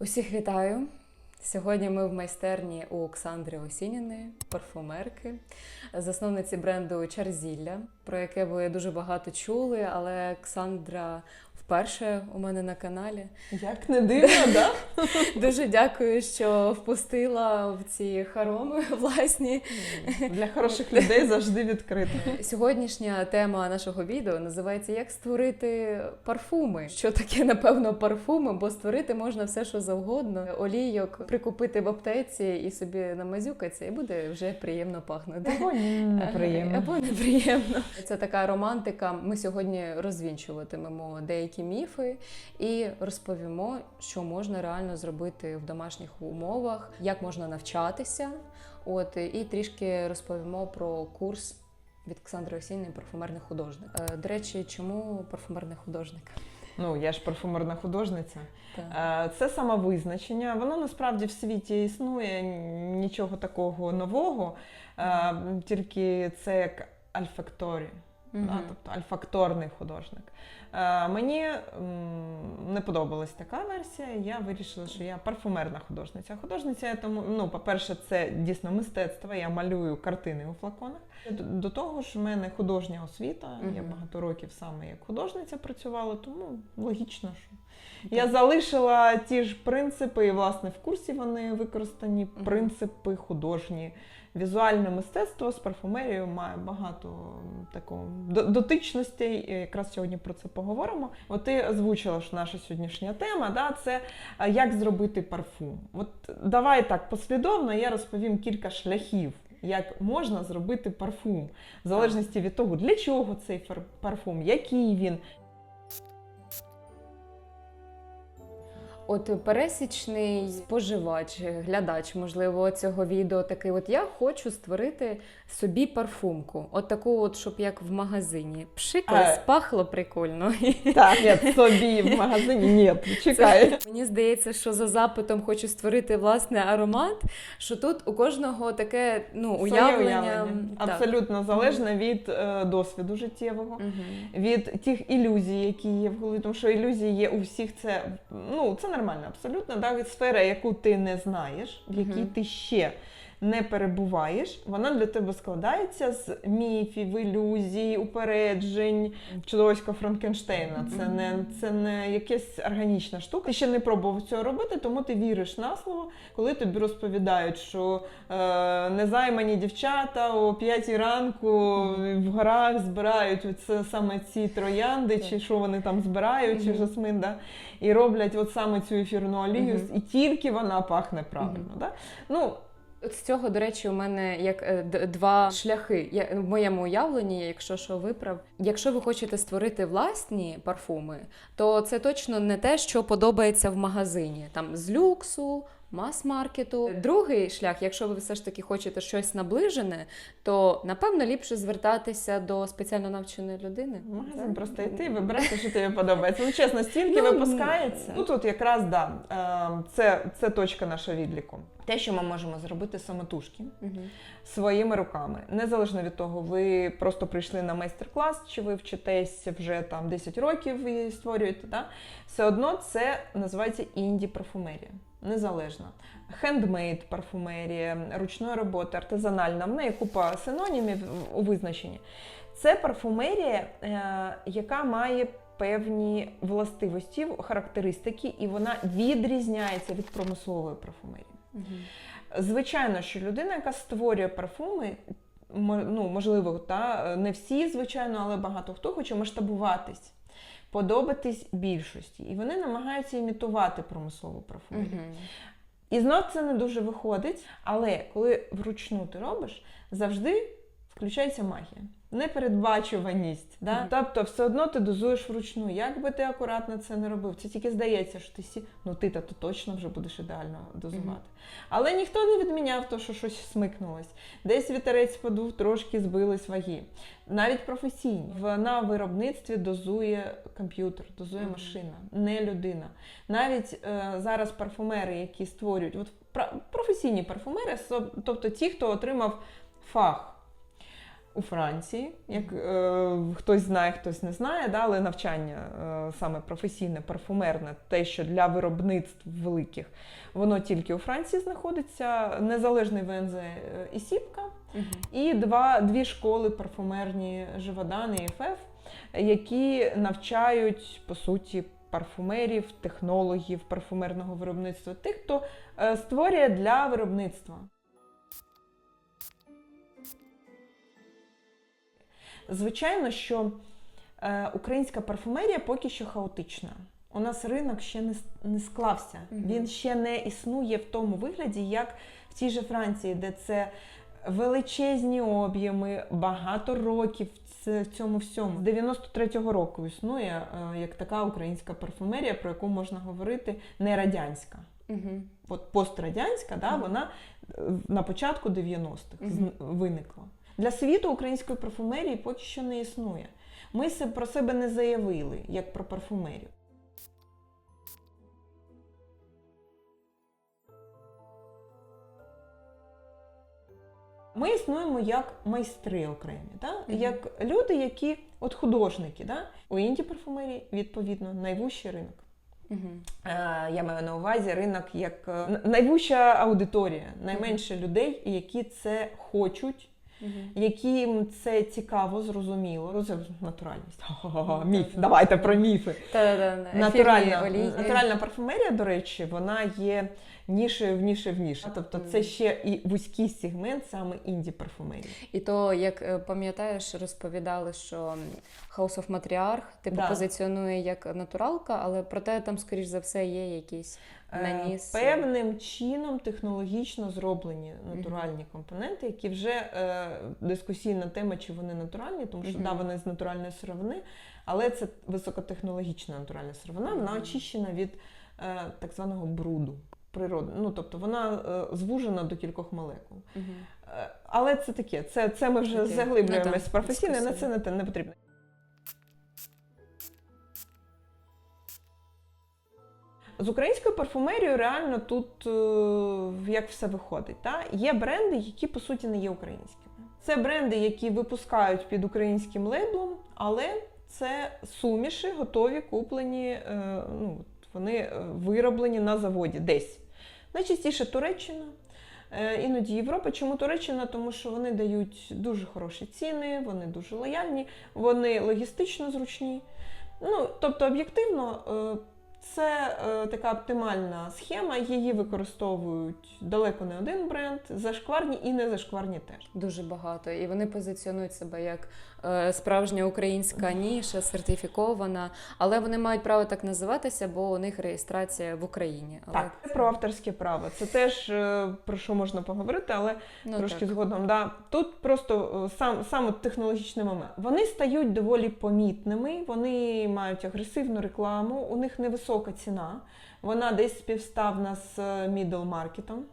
Усіх вітаю! Сьогодні ми в майстерні у Оксандри Осініної, парфумерки, засновниці бренду Чарзілля, про яке ви дуже багато чули, але Оксандра вперше у мене на каналі. Як не дивно, да? Дуже дякую, що впустила в ці хороми власні. Для хороших людей завжди відкрито. Сьогоднішня тема нашого відео називається Як створити парфуми. Що таке, напевно, парфуми, бо створити можна все, що завгодно. Олійок прикупити в аптеці і собі намазюкатися, і буде вже приємно пахнути. Або неприємно. Або неприємно. Це така романтика. Ми сьогодні розвінчуватимемо деякі міфи і розповімо, що можна реально зробити в домашніх умовах, як можна навчатися. От і трішки розповімо про курс від Олександри Осінної парфумерний художник. Е, До речі, чому парфумерний художник? Ну, я ж парфумерна художниця. Так. Е, Це самовизначення. Воно насправді в світі існує нічого такого нового, е, тільки це як альфакторі. Мгм. Да, тобто альфакторний художник. Е, мені м, не подобалась така версія. Я вирішила, що я парфумерна художниця. Художниця, я тому, ну, по-перше, це дійсно мистецтво. Я малюю картини у флаконах. До, до того ж, в мене художня освіта. Я багато років саме як художниця працювала, тому логічно, що я залишила ті ж принципи, і власне в курсі вони використані принципи художні. Візуальне мистецтво з парфумерією має багато такого дотичностей. Якраз сьогодні про це поговоримо. От ти озвучила, що наша сьогоднішня тема да, це як зробити парфум. От давай так послідовно я розповім кілька шляхів. Як можна зробити парфум, в залежності від того, для чого цей парфум, який він, От пересічний споживач, глядач, можливо, цього відео такий: от я хочу створити собі парфумку, от таку, от, щоб як в магазині. Пшикалась, Е. пахло прикольно. Так, ні, собі в магазині ні, чекай. Це, мені здається, що за запитом хочу створити власний аромат. Що тут у кожного таке ну, уявлення. Так. Абсолютно залежно від е, досвіду життєвого. Мгм. від тих ілюзій, які є в голові, тому що ілюзії є у всіх. Це ну це нормально, абсолютно. Да? Сфера, яку ти не знаєш, в якій Мгм. ти ще не перебуваєш, вона для тебе складається з міфів, ілюзій, упереджень, чудовиська Франкенштейна. Це не це не якась органічна штука. Ти ще не пробував цього робити, тому ти віриш на слово, коли тобі розповідають, що е, незаймані дівчата о п'ятій ранку в горах збирають оце саме ці троянди, чи що вони там збирають, чи жасмин, да? і роблять от саме цю ефірну олію, і тільки вона пахне правильно. Да? Ну, От з цього, до речі, у мене як е, два шляхи. Я в моєму уявленні, якщо що виправ, якщо ви хочете створити власні парфуми, то це точно не те, що подобається в магазині, там з люксу. Мас-маркету. Другий шлях, якщо ви все ж таки хочете щось наближене, то напевно ліпше звертатися до спеціально навченої людини. Магазин просто йти, вибирати, що тобі подобається. Ну, чесно, стільки Ну, випускається. Ну тут якраз да, е, це, це точка нашого відліку. Те, що ми можемо зробити самотужки Мгм. своїми руками, незалежно від того, ви просто прийшли на майстер-клас, чи ви вчитесь вже там 10 років і створюєте, да? все одно це називається інді-парфумерія. Незалежна. Хендмейд парфумерія, ручної роботи, артизанальна. В неї купа синонімів у визначенні. Це парфумерія, е, яка має певні властивості, характеристики, і вона відрізняється від промислової парфумерії. Звичайно, що людина, яка створює парфуми, ну, можливо, та, не всі, звичайно, але багато хто хоче масштабуватись, подобатись більшості. І вони намагаються імітувати промислову парфумерію. Мгм. І знов це не дуже виходить, але коли вручну ти робиш, завжди включається магія. Непередбачуваність. Да? Тобто, все одно ти дозуєш вручну. Як би ти акуратно це не робив, це тільки здається, що ти сі... ну ти то точно вже будеш ідеально дозувати. Але ніхто не відміняв то, що щось смикнулось. Десь вітерець подув, трошки збились ваги. Навіть професійні. В- На виробництві дозує комп'ютер, дозує машина, не людина. Навіть е, зараз парфумери, які створюють, от професійні парфумери, тобто ті, хто отримав фах. У Франції. Як е, хтось знає, хтось не знає, да, але навчання е, саме професійне, парфумерне, те, що для виробництв великих, воно тільки у Франції знаходиться. Незалежний ВНЗ е, і Сіпка, і два, дві школи парфумерні Живодан і ФФ, які навчають по суті парфумерів, технологів парфумерного виробництва, тих, хто е, створює для виробництва. Звичайно, що е, українська парфумерія поки що хаотична. У нас ринок ще не, не склався. Мгм. Він ще не існує в тому вигляді, як в тій же Франції, де це величезні об'єми, багато років в цьому всьому. З 93-го року існує е, як така українська парфумерія, про яку можна говорити не радянська. Угу. От пострадянська, да, вона е, на початку 90-х Мгм. зн- виникла. Для світу української парфумерії поки що не існує. Ми про себе не заявили, як про парфумерію. Ми існуємо як майстри окремі, да? Мгм. як люди, які от художники. Да? У інді парфумерії, відповідно, найвищий ринок. Угу. Е, Я маю на увазі ринок як е, н- найвища аудиторія, найменше людей, які це хочуть, Угу. яким це цікаво, зрозуміло. Це натуральність. Ха-ха-ха, Міф. Давайте про міфи. Натуральна, натуральна парфумерія, до речі, вона є нішею в ніше в ніше. Тобто це ще і вузький сегмент саме інді парфумерії. І то, як е, пам'ятаєш, розповідали, що House of Matriarch типу Да. позиціонує як натуралка, але проте там, скоріш за все, є якісь Е, наніс. Певним чином технологічно зроблені натуральні компоненти, які вже е, дискусійна тема, чи вони натуральні, тому що Мгм. да, вони з натуральної сировини, але це високотехнологічна натуральна сировина, вона очищена від е, так званого бруду. Природи. Ну, тобто вона е, звужена до кількох молекул. Е, Але це таке, це, це ми вже Таке. заглиблюємось Ну, професійно, на це не, не потрібно. З українською парфумерією реально тут е, як все виходить. Та? Є бренди, які по суті не є українськими. Це бренди, які випускають під українським лейблом, але це суміші, готові, куплені, е, ну, вони е, вироблені на заводі десь. Найчастіше Туреччина, е, іноді Європа. Чому Туреччина? Тому що вони дають дуже хороші ціни, вони дуже лояльні, вони логістично зручні. Ну, тобто, об'єктивно, е, це е, така оптимальна схема, її використовують далеко не один бренд, зашкварні і не зашкварні теж. Дуже багато. І вони позиціонують себе як е, справжня українська ніша, сертифікована, але вони мають право так називатися, бо у них реєстрація в Україні. Але, Так, це про авторське право. Це теж е, про що можна поговорити, але ну, трошки так. згодом. Да. Тут просто е, сам, сам технологічний момент. Вони стають доволі помітними, вони мають агресивну рекламу, у них невисока ціна. Вона десь співставна з е, middle маркетом.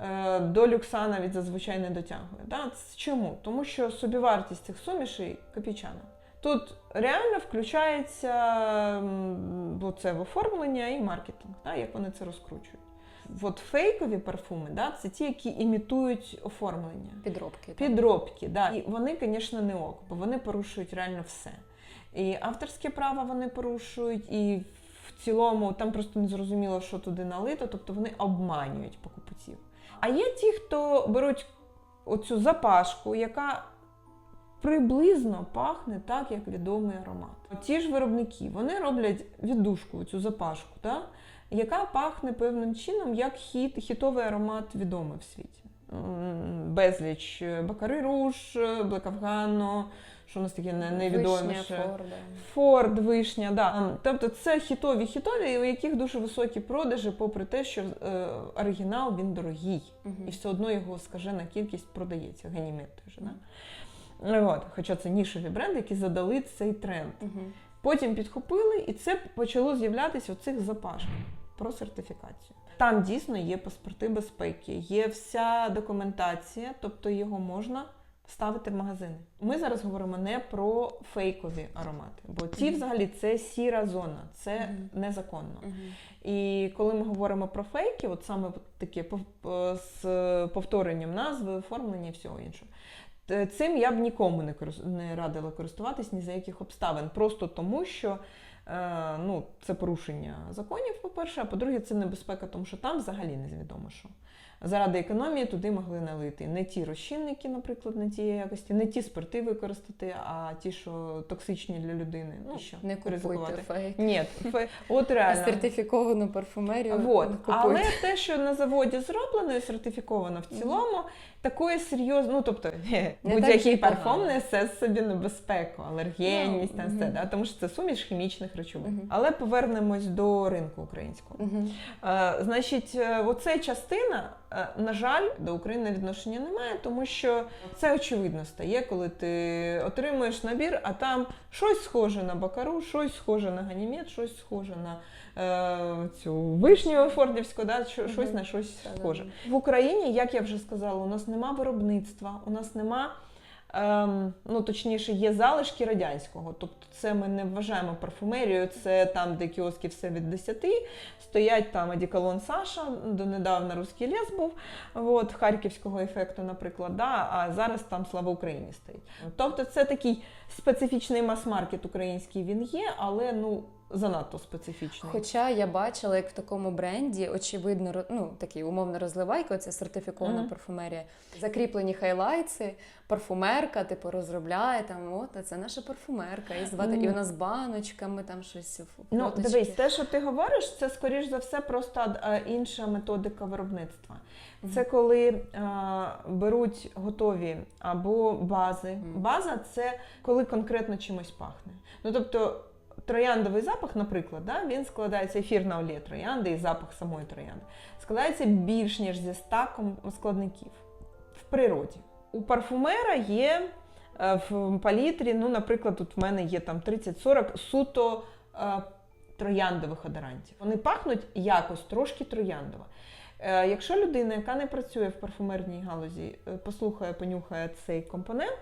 Е, До люкса навіть зазвичай не дотягує. Да? Чому? Тому що собівартість цих сумішей копійчана. Тут реально включається це в оформлення і маркетинг, да? як вони це розкручують. От фейкові парфуми, да, це ті, які імітують оформлення. Підробки. Підробки, да. І вони, звісно, не ок, бо вони порушують реально все. І авторське право вони порушують, і в цілому там просто не зрозуміло, що туди налито, тобто вони обманюють покупців. А є ті, хто беруть оцю запашку, яка приблизно пахне так, як відомий аромат. Ті ж виробники вони роблять віддушку, цю запашку, так? яка пахне певним чином як хіт, хітовий аромат відомий в світі. Безліч Бакари Руш, Блекафгано, що у нас таке найвідоміше. Форд, вишня, да. Тобто це хітові хітові, у яких дуже високі продажі, попри те, що е, оригінал він дорогий. Мгм. І все одно його скажена кількість продається. Ганімед той же. Да? Ну, От, хоча це нішеві бренди, які задали цей тренд. Мгм. Потім підхопили, і це почало з'являтися у цих запашках про сертифікацію. Там дійсно є паспорти безпеки, є вся документація, тобто його можна ставити в магазини. Ми зараз говоримо не про фейкові аромати, бо Мгм. взагалі, це сіра зона, це Мгм. незаконно. Мгм. І коли ми говоримо про фейки, от саме таке е, з повторенням назви, оформлення і всього іншого, Цим я б нікому не, радила користуватись ні за яких обставин. Просто тому, що ну, це порушення законів, по-перше, а по-друге, це небезпека, тому що там взагалі невідомо що. Заради економії туди могли налити не ті розчинники, наприклад, не тієї якості, не ті спирти використати, а ті, що токсичні для людини. Ну, що, Не купуйте ризикувати. фейк. Ні, фе- от реально. Сертифіковану парфумерію. Вот. Але те, що на заводі зроблено і сертифіковано в цілому, такої серйозно, ну тобто Не будь-який парфум несе собі небезпеку, алергенність, Ну, там все, да? тому що це суміш хімічних речовин. Але повернемось до ринку українського. Е, значить, е, оце частина, на жаль, до України відношення немає, тому що це очевидно стає, коли ти отримуєш набір, а там щось схоже на бакару, щось схоже на ганімед, щось схоже на е, цю вишню фордівську, да, щось на щось схоже. В Україні, як я вже сказала, у нас нема виробництва, у нас нема. Ем, ну, точніше, є залишки радянського. Тобто, це ми не вважаємо парфумерією, це там, де кіоски все від 10, стоять там одіколон Саша, донедавна русський ліс був, от, харківського ефекту, наприклад, да, а зараз там слава Україні стоїть. Тобто, це такий специфічний мас-маркет український він є, але ну занадто специфічний. Хоча я бачила, як в такому бренді, очевидно, ну такий умовно розливайка, це сертифікована Мгм. парфумерія. Закріплені хайлайтси, парфумерка, типу, розробляє там, от це наша парфумерка. І звати, і Ну. вона з баночками, там щось в Ну, дивись, те, що ти говориш, це скоріш за все просто інша методика виробництва. Це коли е, беруть готові або бази. База це коли конкретно чимось пахне. Ну тобто. Трояндовий запах, наприклад, да, він складається ефірна олія троянди і запах самої троянди. Складається більш ніж зі 100 складників в природі. У парфумера є е, в палітрі, ну, наприклад, тут в мене є там 30-40 суто е, трояндових одорантів. Вони пахнуть якось трошки трояндово. Е, Якщо людина, яка не працює в парфумерній галузі, е, послухає, понюхає цей компонент,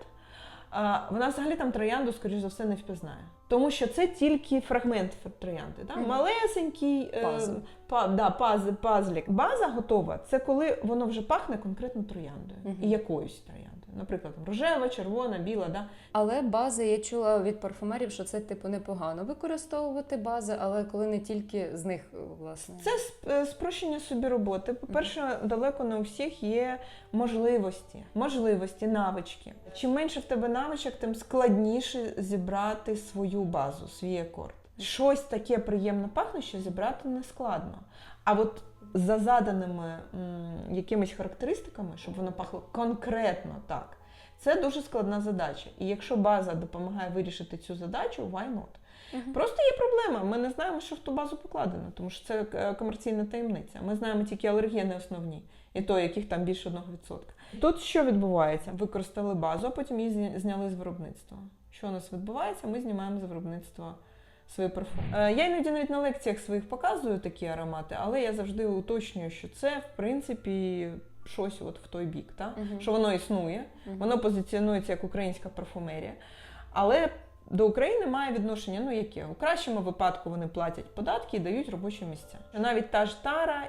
е, вона взагалі там троянду, скоріш за все, не впізнає. Тому що це тільки фрагмент троянди. Да? Мгм. Малесенький е, па, да, паз, пазлік. База готова. Це коли воно вже пахне конкретно трояндою Мгм. і якоюсь трояндою. Наприклад, рожева, червона, біла. Да? Але бази я чула від парфумерів, що це типу непогано використовувати бази, але коли не тільки з них, власне. Це е, спрощення собі роботи. По-перше, далеко не у всіх є можливості, можливості, навички. Чим менше в тебе навичок, тим складніше зібрати свою базу, свій акорд. Щось таке приємно пахнуще зібрати не складно. А от за заданими м, якимись характеристиками, щоб воно пахло конкретно так, це дуже складна задача. І якщо база допомагає вирішити цю задачу, why not? Мгм. Просто є проблема. Ми не знаємо, що в ту базу покладено, тому що це е, комерційна таємниця. Ми знаємо тільки алергени основні, і то, яких там більше 1%. Тут що відбувається? Використали базу, а потім її зняли з виробництва. Що у нас відбувається? Ми знімаємо з виробництва свої парфуми. Е, Я іноді навіть на лекціях своїх показую такі аромати, але я завжди уточнюю, що це в принципі щось от в той бік, та? Мгм. що воно існує, Мгм. Воно позиціонується як українська парфумерія. Але до України має відношення, ну яке? У кращому випадку вони платять податки і дають робочі місця. Навіть та ж тара,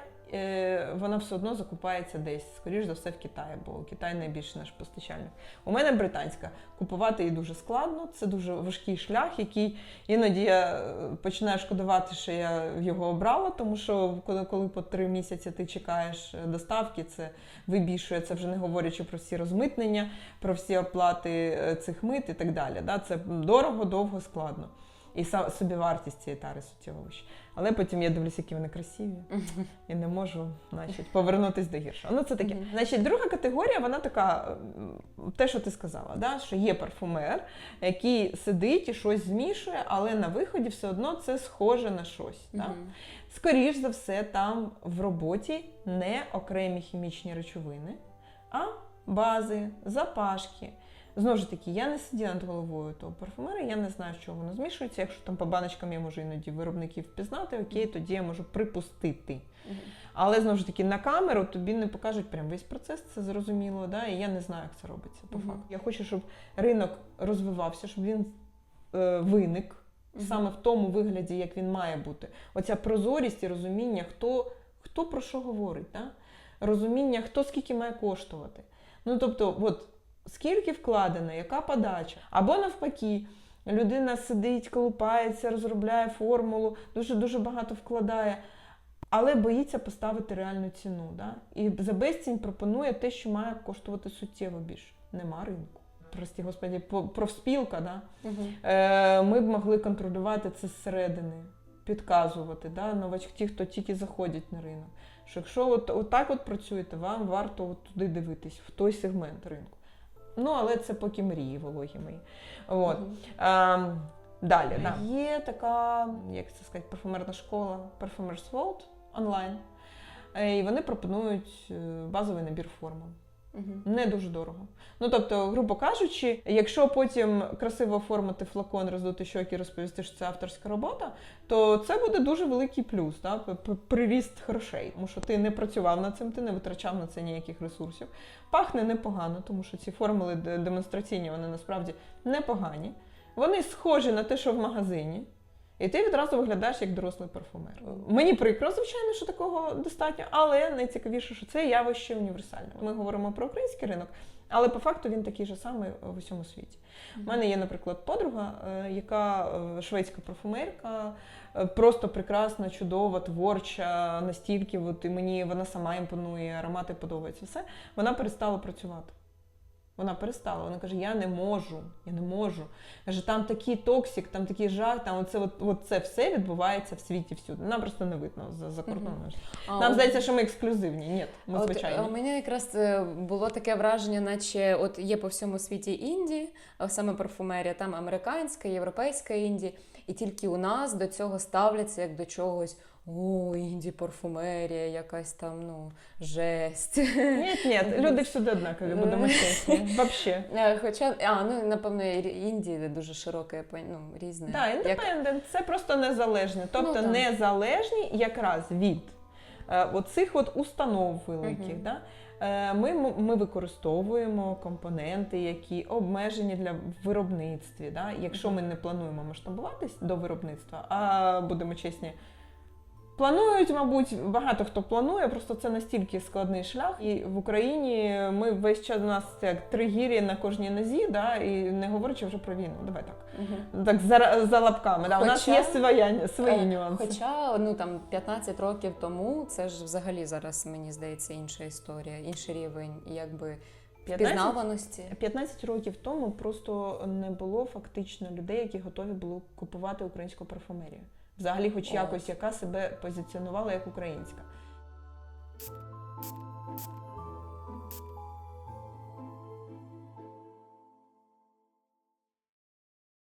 вона все одно закупається десь, скоріш за все, в Китаї, бо Китай найбільший наш постачальник. У мене британська. Купувати її дуже складно, це дуже важкий шлях, який іноді я е, починаю шкодувати, що я його обрала, тому що коли, коли по три місяці ти чекаєш е, доставки, це вибішує, це вже не говорячи про всі розмитнення, про всі оплати е, цих мит і так далі. Да? Це дорого, довго, складно. І собівартість цієї тари суттєво. Але потім я дивлюся, які вони красиві, і не можу значить, повернутися до гіршого. Ну, це таке. Значить, друга категорія, вона така, те, що ти сказала, да? що є парфумер, який сидить і щось змішує, але на виході все одно це схоже на щось. Да? Скоріш за все, там в роботі не окремі хімічні речовини, а бази, запашки. Знову ж таки, я не сиділа над головою того парфумера, я не знаю, що воно змішується. Якщо там по баночкам я можу іноді виробників впізнати, окей, тоді я можу припустити. Але знову ж таки на камеру тобі не покажуть прям весь процес, це зрозуміло, да? і я не знаю, як це робиться по Мгм. факту. Я хочу, щоб ринок розвивався, щоб він е, виник Мгм. саме в тому вигляді, як він має бути. Оця прозорість і розуміння, хто, хто про що говорить, да? розуміння, хто скільки має коштувати. Ну тобто, от скільки вкладено, яка подача. Або навпаки, людина сидить, колупається, розробляє формулу, дуже-дуже багато вкладає, але боїться поставити реальну ціну. Да? І за безцінь пропонує те, що має коштувати суттєво більше. Нема ринку. Прості господі, профспілка, да? Е, ми б могли контролювати це зсередини, підказувати да, новачки, ті, хто тільки заходять на ринок. Що якщо от, от так от працюєте, вам варто от туди дивитись, в той сегмент ринку. Ну, але це поки мрії, вологі мої. От. Мгм. Ем, далі, да. є така, як це сказати, парфумерна школа Parfumers World онлайн. Е, І вони пропонують е, базовий набір формул. Мгм. Не дуже дорого. Ну тобто, грубо кажучи, якщо потім красиво оформити флакон, роздути щоки, розповісти, що це авторська робота, то це буде дуже великий плюс, да? приріст грошей. Тому що ти не працював над цим, ти не витрачав на це ніяких ресурсів. Пахне непогано, тому що ці формули демонстраційні вони насправді непогані. Вони схожі на те, що в магазині. І ти відразу виглядаєш як дорослий парфумер. Мені прикро, звичайно, що такого достатньо, але найцікавіше, що це явище універсальне. Ми говоримо про український ринок, але по факту він такий же самий в усьому світі. У мене є, наприклад, подруга, е, яка е, шведська парфумерка, е, просто прекрасна, чудова, творча, настільки от, і мені вона сама імпонує, аромати подобаються. Все. Вона перестала працювати. Вона перестала. Вона каже: Я не можу, я не можу. Каже, там такий токсик, там такий жах, там оце, от, от це все відбувається в світі всюди. Нам просто не видно за, за кордоном. А Нам от- здається, що ми ексклюзивні. Ні, ми От, звичайні. е, у мене якраз е, було таке враження, наче от є по всьому світі інді, а саме парфумерія, там американська, європейська інді, і тільки у нас до цього ставляться як до чогось. О, інді парфумерія, якась там, ну, жесть. Ні, ні, люди всюди однакові, будемо чесні. Вообще. Е, Хоча, а, ну, напевно, і Індії дуже широке, ну, різне. Так, Як- індепендент це просто незалежні. Тобто Ну, незалежні якраз від е, оцих от установ великих. Мгм. Да? Е, Ми, ми використовуємо компоненти, які обмежені для виробництві. Да? Якщо ми не плануємо масштабуватись до виробництва, а будемо чесні. Планують, мабуть, багато хто планує, просто це настільки складний шлях. І в Україні ми весь час у нас це як три гірі на кожній нозі, да, і не говорячи вже про війну. Давай так. Мгм. Так, за, за лапками. Да. У нас є своя, свої Е, нюанси. Хоча ну там 15 років тому це ж взагалі зараз мені здається інша історія, інший рівень, якби 15? впізнаваності. 15 років тому просто не було фактично людей, які готові були купувати українську парфумерію. Взагалі, хоч якось, яка себе позиціонувала як українська.